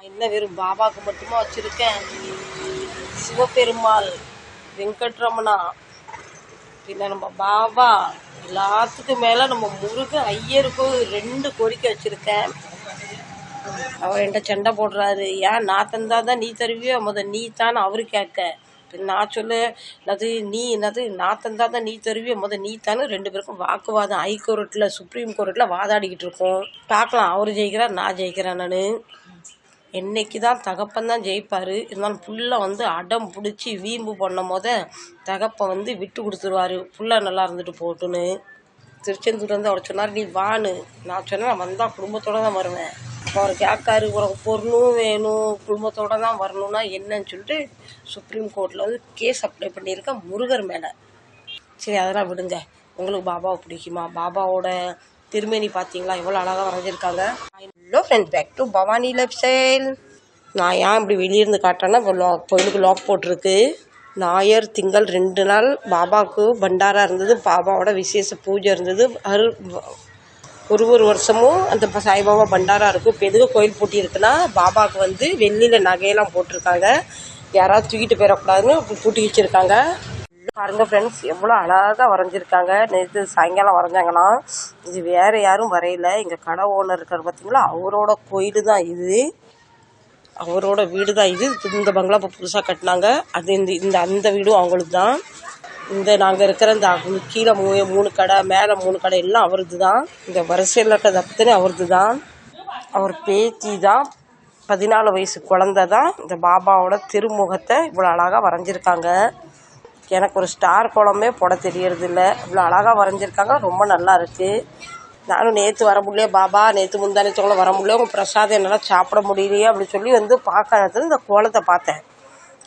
நான் என்ன வெறும் பாபாவுக்கு மட்டுமா வச்சுருக்கேன்? சிவபெருமாள் வெங்கட்ரமணா பின்ன நம்ம பாபா எல்லாத்துக்கும் மேலே நம்ம முருக ஐயருக்கும் ரெண்டு கோரிக்கை வச்சுருக்கேன். அவர் என்கிட்ட சண்டை போடுறாரு. ஏன் நான் தந்தா தான் நீ தருவியோ? முத நீ தான் அவரு கேட்க. நான் சொல்லு என்னது நீ என்னது நான் தந்தா தான் நீ தருவியோ? முத நீ தானே ரெண்டு பேருக்கும் வாக்குவாதம். ஹைகோர்ட்டில் சுப்ரீம் கோர்ட்டில் வாதாடிக்கிட்டு இருக்கோம். பார்க்கலாம் அவர் ஜெயிக்கிறார் நான் ஜெயிக்கிறேன் நான். என்னைக்கு தான் தகப்பன் தான் ஜெயிப்பார். இருந்தாலும் புள்ள வந்து அடம் பிடிச்சி வீம்பு பண்ணும் போத தகப்பன் வந்து விட்டு கொடுத்துருவாரு. புள்ள நல்லா இருந்துட்டு போட்டுன்னு. திருச்செந்தூர்லேருந்து அவர் சொன்னார் நீ வான்னு. நான் சொன்னேன் நான் வந்தால் குடும்பத்தோடு தான் வருவேன். அவர் கேட்காரு உனக்கு பொருளும் வேணும் குடும்பத்தோடு தான் வரணும்னா என்னன்னு சொல்லிட்டு சுப்ரீம் கோர்ட்டில் வந்து கேஸ் அப்ளை பண்ணியிருக்கேன் முருகர் மேலே. சரி அதெல்லாம் விடுங்க. உங்களுக்கு பாபாவை பிடிக்குமா? பாபாவோட திருமேனி பார்த்தீங்களா எவ்வளோ அழகாக வரைஞ்சிருக்காங்க. Hello friends back to Bhavani life style நான் ஏன் இப்படி வெளியிருந்து காட்டுறேன்னா இப்போ லா கோயிலுக்கு லாக் போட்டிருக்கு. ஞாயிறு திங்கள் ரெண்டு நாள் பாபாவுக்கு பண்டாரா இருந்தது. பாபாவோட விசேஷ பூஜை இருந்தது. அரு ஒரு ஒரு வருஷமும் அந்த சாய்பாபா பண்டாரா இருக்கும். இப்போ எதுக்கு கோயில் பூட்டி இருக்குன்னா பாபாவுக்கு வந்து வெள்ளியில் நகையெல்லாம் போட்டிருக்காங்க. யாராவது தூக்கிட்டு போயிடக்கூடாதுன்னு பூட்டி வச்சுருக்காங்க. பாருங்க ஃப்ரெண்ட்ஸ் எவ்வளோ அழகாக வரைஞ்சிருக்காங்க. நேற்று சாயங்காலம் வரைஞ்சாங்கன்னா இது வேறு யாரும் வரையல. எங்கள் கடை ஓனர் இருக்கார் பார்த்தீங்களா அவரோட கோயில் தான் இது. அவரோட வீடு தான் இது. இந்த பங்களா இப்போ புதுசாக கட்டினாங்க. அது இந்த இந்த அந்த வீடும் அவங்களுக்கு தான். இந்த நாங்கள் இருக்கிற இந்த கீழே மூ மூணு கடை மேலே மூணு கடை எல்லாம் அவரது தான். இந்த வரிசையில் இருக்கிறது அத்தனை அவரது தான். அவர் பேத்தி தான். பதினாலு வயசு குழந்த தான். இந்த பாபாவோட திருமுகத்தை இவ்வளோ அழகாக வரைஞ்சிருக்காங்க. எனக்கு ஒரு ஸ்டார் கோலமே போட தெரியறதில்ல. இவ்வளோ அழகாக வரைஞ்சிருக்காங்க. ரொம்ப நல்லா இருக்குது நானும் நேற்று வர முடியல பாபா. நேற்று முந்தானத்தோட வர முடியல. உங்கள் பிரசாதம் என்னால் சாப்பிட முடியலையே அப்படின்னு சொல்லி வந்து பார்க்க நேரத்துல இந்த கோலத்தை பார்த்தேன்.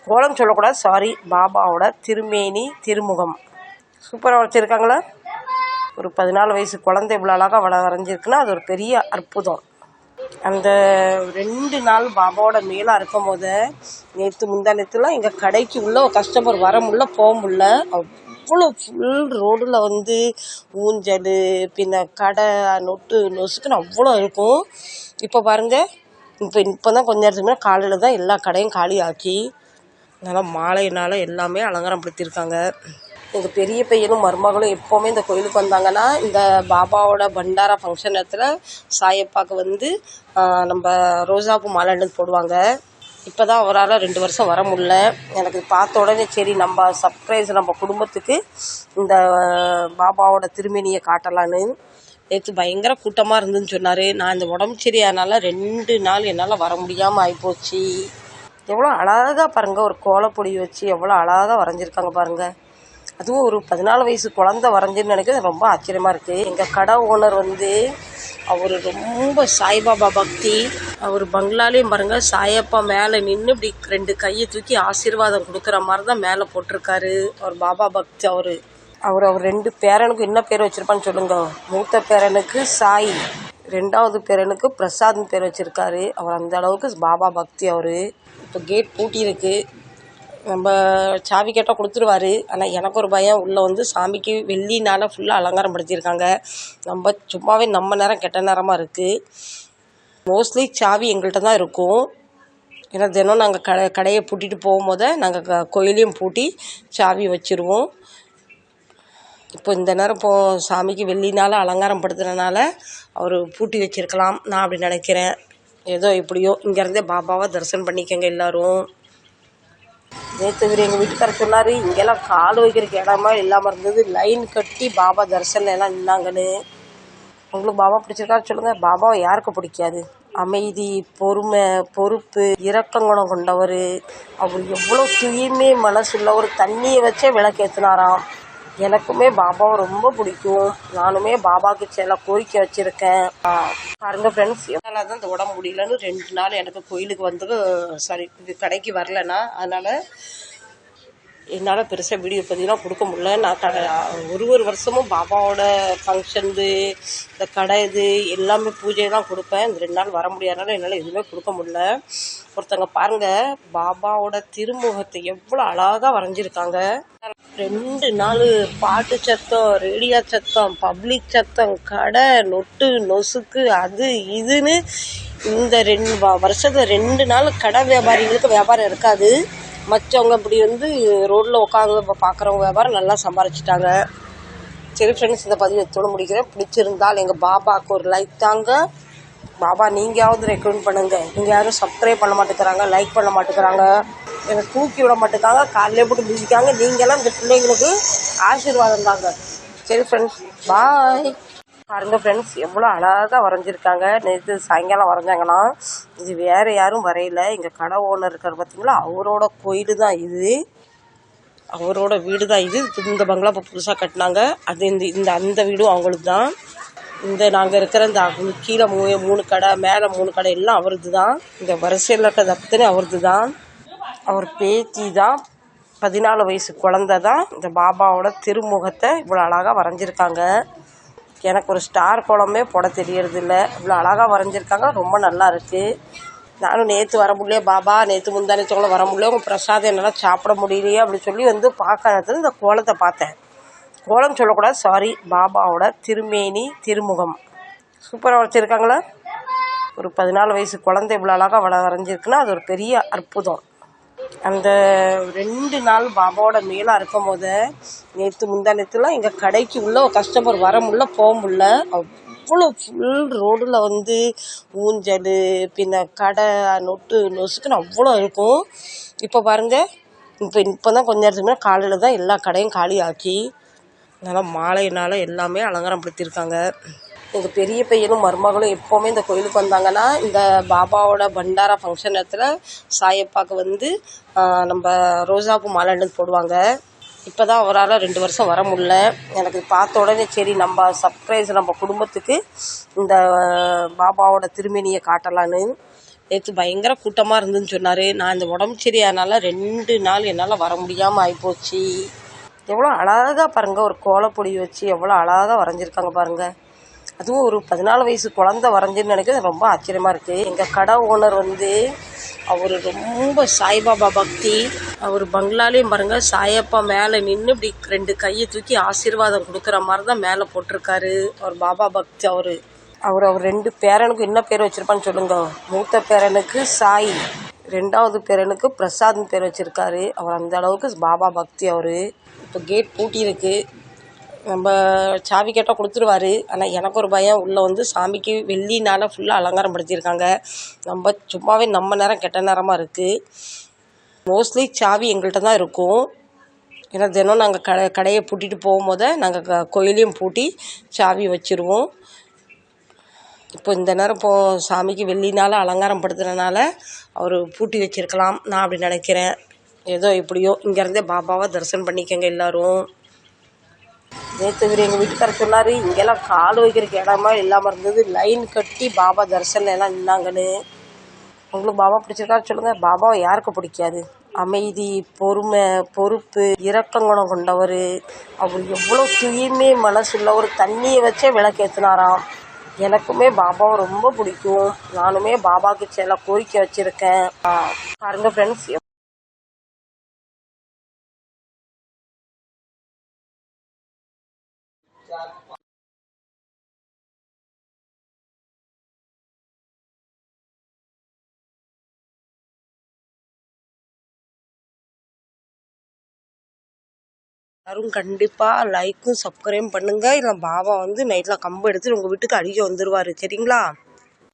கோலம் சொல்லக்கூடாது. சாரி பாபாவோட திருமேனி திருமுகம். சூப்பராக வச்சுருக்காங்களா ஒரு பதினாலு வயசு குழந்தை இவ்வளோ அழகாக வள வரைஞ்சிருக்குன்னா அது ஒரு பெரிய அற்புதம். அந்த ரெண்டு நாள் பாபாவோட மேலாக இருக்கும் போது நேற்று முந்தானத்துலாம் எங்கள் கடைக்கு உள்ள கஸ்டமர் வர முடியல போக முடியல. அவ்வளோ ஃபுல் ரோடில் வந்து ஊஞ்சல் பின்ன கடை நொட்டு நொசுக்குன்னு அவ்வளோ இருக்கும். இப்போ பாருங்க இப்போ இப்போ தான் கொஞ்ச நேரத்துக்கு முன்னாடி காலையில் தான் எல்லா கடையும் காலி ஆக்கி நல்லா மாலையினால எல்லாமே அலங்காரம் படுத்தியிருக்காங்க எங்கள் பெரிய பையனும் மருமகளும் எப்போவுமே இந்த கோயிலுக்கு வந்தாங்கன்னா இந்த பாபாவோட பண்டாரா ஃபங்க்ஷன் இடத்துல சாயப்பாக்கு வந்து நம்ம ரோஜாப்பூ மாலை போடுவாங்க. இப்போ தான் அவரால் ரெண்டு வருஷம் வர முடில எனக்கு பார்த்த உடனே சரி நம்ம சர்ப்ரைஸ் நம்ம குடும்பத்துக்கு இந்த பாபாவோட திருமணியை காட்டலான்னு நேற்று பயங்கர கூட்டமாக இருந்துன்னு சொன்னார். நான் இந்த உடம்பு சரியானால ரெண்டு நாள் என்னால் வர முடியாமல் ஆகிப்போச்சு எவ்வளோ அழகாக பாருங்கள் ஒரு கோலப்பொடி வச்சு எவ்வளோ அழகாக வரைஞ்சிருக்காங்க பாருங்கள் அதுவும் ஒரு பதினாலு வயசு குழந்தை வரைஞ்சுன்னு நினைக்கிறது ரொம்ப ஆச்சரியமாக இருக்குது எங்கள் கடை ஓனர் வந்து அவர் ரொம்ப சாய்பாபா பக்தி. அவர் பங்களாலையும் பாருங்கள் சாயப்பா மேலே நின்று இப்படி ரெண்டு கையை தூக்கி ஆசீர்வாதம் கொடுக்குற மாதிரி தான் மேலே போட்டிருக்காரு. அவர் பாபா பக்தி அவர். அவர் அவர் ரெண்டு பேரனுக்கும் என்ன பேர் வச்சிருப்பான்னு சொல்லுங்க. மூத்த பேரனுக்கு சாய் ரெண்டாவது பேரனுக்கு பிரசாத்னு பேர் வச்சுருக்காரு. அவர் அந்த அளவுக்கு பாபா பக்தி அவர். இப்போ கேட் பூட்டியிருக்கு. நம்ம சாவி கேட்டால் கொடுத்துருவாரு. ஆனால் எனக்கு ஒரு பயம். உள்ளே வந்து சாமிக்கு வெள்ளினால ஃபுல்லாக அலங்காரம் படுத்தியிருக்காங்க நம்ம சும்மாவே நம்ம நேரம் கெட்ட நேரமாக இருக்குது மோஸ்ட்லி சாவி எங்கள்கிட்ட தான் இருக்கும். ஏன்னா தினம் நாங்கள் கடை கடையை பூட்டிட்டு போகும்போது நாங்கள் க கோயிலையும் பூட்டி சாவி வச்சுருவோம். இப்போ இந்த நேரம் இப்போ சாமிக்கு வெள்ளினால அலங்காரம் படுத்துறதுனால அவர் பூட்டி வச்சிருக்கலாம். நான் அப்படி நினைக்கிறேன். ஏதோ எப்படியோ இங்கேருந்தே பாபாவை தரிசனம் பண்ணிக்கங்க எல்லாரும். நேற்று இவர் எங்கள் வீட்டுக்கார சொன்னார் இங்கெல்லாம் கால் வைக்கிறதுக்கு இடமா இல்லாமல் இருந்தது. லைன் கட்டி பாபா தரிசனம் எல்லாம் நின்னாங்கன்னு உங்களுக்கு பாபா பிடிச்சிருக்காரு சொல்லுங்கள் பாபா யாருக்கு பிடிக்காது? அமைதி பொறுமை பொறுப்பு இரக்கங்குணம் கொண்டவர். அவர் எவ்வளோ தூய்மை மனசுள்ள ஒரு தண்ணியை வச்சே விளக்கேற்றினாராம் எனக்குமே பாபாவை ரொம்ப பிடிக்கும். நானுமே பாபாவுக்கு சில கோரிக்கை வச்சுருக்கேன். பாருங்க ஃப்ரெண்ட்ஸ் என்னால் தான் இந்த உடம்பு முடியலன்னு ரெண்டு நாள் எனக்கு கோயிலுக்கு வந்து சாரி இது கடைக்கு வரலன்னா அதனால் என்னால் பெருசாக வீடியோ பதிவுலாம் கொடுக்க முடியல. நான் கடை ஒரு ஒரு வருஷமும் பாபாவோட ஃபங்க்ஷன்து இந்த கடை இது எல்லாமே பூஜையெல்லாம் கொடுப்பேன். இந்த ரெண்டு நாள் வர முடியாதனால என்னால் எதுவுமே கொடுக்க முடியல. ஒருத்தங்க பாருங்கள் பாபாவோட திருமுகத்தை எவ்வளோ அழகாக வரைஞ்சிருக்காங்க. ரெண்டு நாள் பாட்டு சத்தம் ரேடியோ சத்தம் பப்ளிக் சத்தம் கடை நொட்டு நொசுக்கு அது இதுன்னு இந்த ரெண்டு வருஷத்துல ரெண்டு நாள் கடை வியாபாரிகளுக்கு வியாபாரம் இருக்காது. மற்றவங்க இப்படி வந்து ரோட்டில் உட்காந்து பார்க்குறவங்க வியாபாரம் நல்லா சம்பாரிச்சிட்டாங்க. சரி ஃப்ரெண்ட்ஸ் இந்த பதிவு எத்தோடு முடிக்கிறேன். பிடிச்சிருந்தால் எங்கள் பாபாவுக்கு ஒரு லைக் தாங்க. பாபா நீங்களாவது ரெக்கமெண்ட் பண்ணுங்கள் நீங்கள் யாரும் சப்ஸ்கிரைப் பண்ண மாட்டேங்கிறாங்க லைக் பண்ண மாட்டேங்கிறாங்க. எனக்கு தூக்கி விட மாட்டேங்காங்க காலையிலே போட்டு பிடிச்சிக்காங்க நீங்களாம் இந்த பிள்ளைங்களுக்கு ஆசீர்வாதம் தாங்க. சரி ஃப்ரெண்ட்ஸ் பாய் பாருங்க ஃப்ரெண்ட்ஸ் எவ்வளோ அழகாக வரைஞ்சிருக்காங்க. நேற்று சாயங்காலம் வரைஞ்சாங்கன்னா இது வேறு யாரும் வரையல. எங்கள் கடை ஓனர் இருக்கார் பார்த்தீங்களா அவரோட கோயில் தான் இது. அவரோட வீடு தான் இது. இந்த பங்களா இப்போ புதுசாக கட்டினாங்க. அது இந்த இந்த அந்த வீடும் அவங்களுக்கு தான் இந்த நாங்கள் இருக்கிற இந்த கீழே மூ மூணு கடை மேலே மூணு கடை எல்லாம் அவரது தான் இந்த வரிசையில் இருக்கிறது அத்தனை அவரது தான் அவர் பேத்தி தான் பதினாலு வயசு குழந்த தான் இந்த பாபாவோட திருமுகத்தை இவ்வளோ அழகாக வரைஞ்சிருக்காங்க. எனக்கு ஒரு ஸ்டார் கோலமே போட தெரியறதில்ல. இவ்வளோ அழகாக வரைஞ்சிருக்காங்க. ரொம்ப நல்லா இருக்குது நானும் நேற்று வர முடியல பாபா. நேற்று முந்தானத்தோட வர முடியல. உங்கள் பிரசாதம் என்னால் சாப்பிட முடியலையே அப்படின்னு சொல்லி வந்து பார்க்கறது இந்த கோலத்தை பார்த்தேன். கோலம் சொல்லக்கூடாது. சாரி பாபாவோட திருமேனி திருமுகம். சூப்பராக வரைச்சிருக்காங்களா ஒரு பதினாலு வயசு குழந்தை இவ்வளோ அழகாக வள வரைஞ்சிருக்குன்னா அது ஒரு பெரிய அற்புதம். அந்த ரெண்டு நாள் பாபாவோட மேலாக இருக்கும் போது நேற்று முந்தானத்துலாம் எங்கள் கடைக்கு உள்ள ஒரு கஸ்டமர் வர முடியல போக முடியல. அவ்வளோ ஃபுல் ரோடில் வந்து ஊஞ்சல் பின்ன கடை நொட்டு நொசுக்குன்னு அவ்வளோ இருக்கும். இப்போ பாருங்கள் இப்போ இப்போ தான் கொஞ்ச நேரத்துக்கு முன்னாடி காலையில் தான் எல்லா கடையும் காலி ஆக்கி நல்லா மாலையினால எல்லாமே அலங்காரம் படுத்தியிருக்காங்க எங்கள் பெரிய பையனும் மருமகளும் எப்போவுமே இந்த கோயிலுக்கு வந்தாங்கன்னா இந்த பாபாவோட பண்டாரா ஃபங்க்ஷன் இடத்துல சாயப்பாக்கு வந்து நம்ம ரோஜாப்பூ மாலை போடுவாங்க. இப்போ தான் அவரால் ரெண்டு வருஷம் வர முடில எனக்கு பார்த்த உடனே சரி நம்ம சர்ப்ரைஸ் நம்ம குடும்பத்துக்கு இந்த பாபாவோட திருமேனியை காட்டலான்னு நேற்று பயங்கர கூட்டமாக இருந்துன்னு சொன்னார். நான் இந்த உடம்பு சரியானால ரெண்டு நாள் என்னால் வர முடியாமல் ஆகிப்போச்சு எவ்வளோ அழகாக பாருங்கள் ஒரு கோலப்பொடி வச்சு எவ்வளோ அழகாக வரைஞ்சிருக்காங்க பாருங்கள் அதுவும் ஒரு பதினாலு வயசு குழந்தை வரைஞ்சுன்னு நினைக்கிறது ரொம்ப ஆச்சரியமாக இருக்குது எங்கள் கடை ஓனர் வந்து அவர் ரொம்ப சாய்பாபா பக்தி. அவர் பங்களாலையும் பாருங்கள் சாயப்பா மேலே நின்று இப்படி ரெண்டு கையை தூக்கி ஆசீர்வாதம் கொடுக்குற மாதிரி தான் மேலே போட்டிருக்காரு. அவர் பாபா பக்தி அவர். அவர் அவர் ரெண்டு பேரனுக்கும் என்ன பேர் வச்சிருப்பான்னு சொல்லுங்க. மூத்த பேரனுக்கு சாய் ரெண்டாவது பேரனுக்கு பிரசாத்னு பேர் வச்சுருக்காரு. அவர் அந்த அளவுக்கு பாபா பக்தி அவர். இப்போ கேட் பூட்டியிருக்கு. நம்ம சாவி கேட்டால் கொடுத்துருவாரு. ஆனால் எனக்கு ஒரு பயம். உள்ளே வந்து சாமிக்கு வெள்ளினால ஃபுல்லாக அலங்காரம் படுத்தியிருக்காங்க நம்ம சும்மாவே நம்ம நேரம் கெட்ட நேரமாக இருக்குது மோஸ்ட்லி சாவி எங்கள்கிட்ட தான் இருக்கும். ஏன்னா தினம் நாங்கள் கடை கடையை பூட்டிட்டு போகும்போது நாங்கள் க கோயிலையும் பூட்டி சாவி வச்சுருவோம். இப்போ இந்த நேரம் இப்போ சாமிக்கு வெள்ளினால அலங்காரம் படுத்துறதுனால அவர் பூட்டி வச்சிருக்கலாம். நான் அப்படி நினைக்கிறேன். ஏதோ எப்படியோ இங்கேருந்தே பாபாவை தரிசனம் பண்ணிக்கங்க எல்லாரும். நேற்று இவர் எங்கள் வீட்டுக்காரர் சொன்னார் இங்கெல்லாம் கால் வைக்கிறதுக்கு இடமா இல்லாமல் இருந்தது. லைன் கட்டி பாபா தரிசனம் எல்லாம் நின்னாங்கன்னு. உங்களுக்கு பாபா பிடிச்சிருக்காரு சொல்லுங்கள் பாபாவை யாருக்கு பிடிக்காது? அமைதி பொறுமை பொறுப்பு இரக்கங்குணம் கொண்டவர். அவர் எவ்வளோ தூய்மை மனசுள்ள ஒரு தண்ணியை வச்சே விளக்கேற்றினாராம் எனக்குமே பாபாவை ரொம்ப பிடிக்கும். நானுமே பாபாவுக்கு சில கோரிக்கை வச்சுருக்கேன். பாருங்கள் ஃப்ரெண்ட்ஸ் எல்லாரும் கண்டிப்பாக லைக்கும் சப்ஸ்கிரைப் பண்ணுங்கள் இல்லை பாபா வந்து நைட்டில் கம்பு எடுத்து உங்கள் வீட்டுக்கு அடிக்க வந்துடுவாரு சரிங்களா?